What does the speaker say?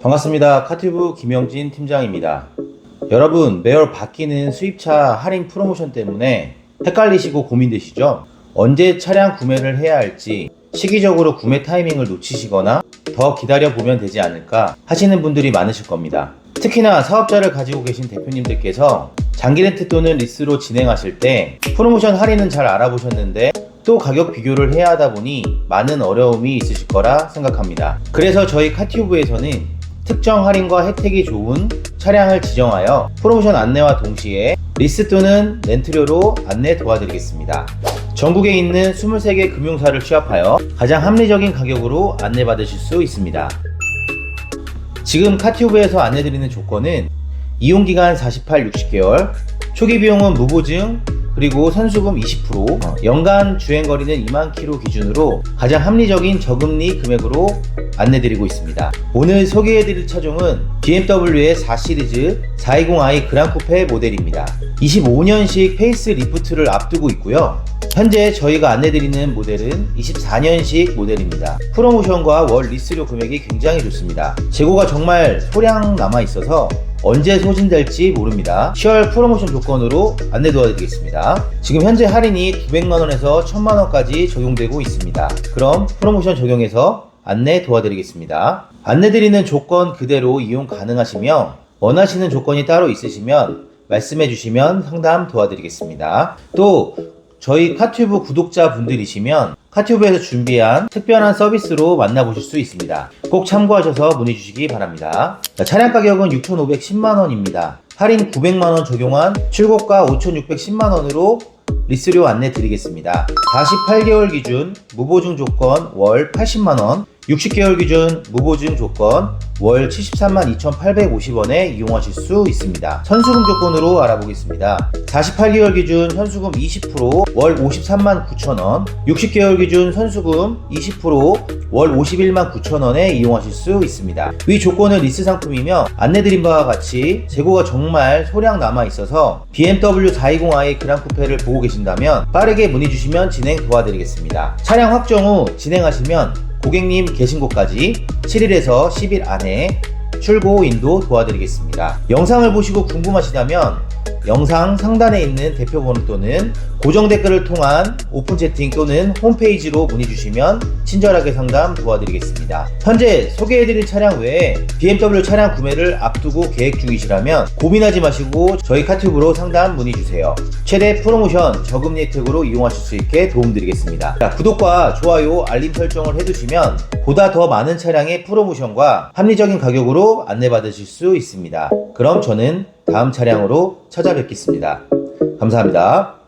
반갑습니다. 카티브 김영진 팀장입니다. 여러분, 매월 바뀌는 수입차 할인 프로모션 때문에 헷갈리시고 고민되시죠? 언제 차량 구매를 해야 할지 시기적으로 구매 타이밍을 놓치시거나 더 기다려 보면 되지 않을까 하시는 분들이 많으실 겁니다. 특히나 사업자를 가지고 계신 대표님들께서 장기 렌트 또는 리스로 진행하실 때 프로모션 할인은 잘 알아보셨는데 또 가격 비교를 해야 하다 보니 많은 어려움이 있으실 거라 생각합니다. 그래서 저희 카티오브에서는 특정 할인과 혜택이 좋은 차량을 지정하여 프로모션 안내와 동시에 리스 또는 렌트료로 안내 도와드리겠습니다. 전국에 있는 23개 금융사를 취합하여 가장 합리적인 가격으로 안내받으실 수 있습니다. 지금 카티오브에서 안내드리는 조건은 이용기간 48, 60개월, 초기 비용은 무보증, 그리고 선수금 20%, 어, 연간 주행거리는 2만 킬로 기준으로 가장 합리적인 저금리 금액으로 안내드리고 있습니다. 오늘 소개해드릴 차종은 BMW의 4시리즈 420i 그랑쿠페 모델입니다. 25년식 페이스 리프트를 앞두고 있고요. 현재 저희가 안내드리는 모델은 24년식 모델입니다. 프로모션과 월 리스료 금액이 굉장히 좋습니다. 재고가 정말 소량 남아 있어서 언제 소진될지 모릅니다. 10월 프로모션 조건으로 안내 도와드리겠습니다. 지금 현재 할인이 900만원에서 1000만원까지 적용되고 있습니다. 그럼 프로모션 적용해서 안내 도와드리겠습니다. 안내드리는 조건 그대로 이용 가능하시며 원하시는 조건이 따로 있으시면 말씀해 주시면 상담 도와드리겠습니다. 또 저희 카튜브 구독자 분들이시면 카튜브에서 준비한 특별한 서비스로 만나보실 수 있습니다. 꼭 참고하셔서 문의 주시기 바랍니다. 자, 차량 가격은 6,510만원입니다. 할인 900만원 적용한 출고가 5,610만원으로 리스료 안내 드리겠습니다. 48개월 기준 무보증 조건 월 80만원, 60개월 기준 무보증 조건 월 73만 2,850원에 이용하실 수 있습니다. 선수금 조건으로 알아보겠습니다. 48개월 기준 현수금 20%월 53만 9천원, 60개월 기준 선수금 20%월 51만 9천원에 이용하실 수 있습니다. 위 조건은 리스 상품이며 안내드린 바와 같이 재고가 정말 소량 남아 있어서 BMW 420i 그랑 쿠페를 보고 계신다면 빠르게 문의 주시면 진행 도와드리겠습니다. 차량 확정 후 진행하시면 고객님 계신 곳까지 7일에서 10일 안에 출고 인도 도와드리겠습니다. 영상을 보시고 궁금하시다면 영상 상단에 있는 대표 번호 또는 고정 댓글을 통한 오픈 채팅 또는 홈페이지로 문의 주시면 친절하게 상담 도와드리겠습니다. 현재 소개해드릴 차량 외에 BMW 차량 구매를 앞두고 계획 중이시라면 고민하지 마시고 저희 카튜브로 상담 문의 주세요. 최대 프로모션 저금리 혜택으로 이용하실 수 있게 도움드리겠습니다. 자, 구독과 좋아요, 알림 설정을 해두시면 보다 더 많은 차량의 프로모션과 합리적인 가격으로 안내받으실 수 있습니다. 그럼 저는 다음 차량으로 찾아뵙겠습니다. 감사합니다.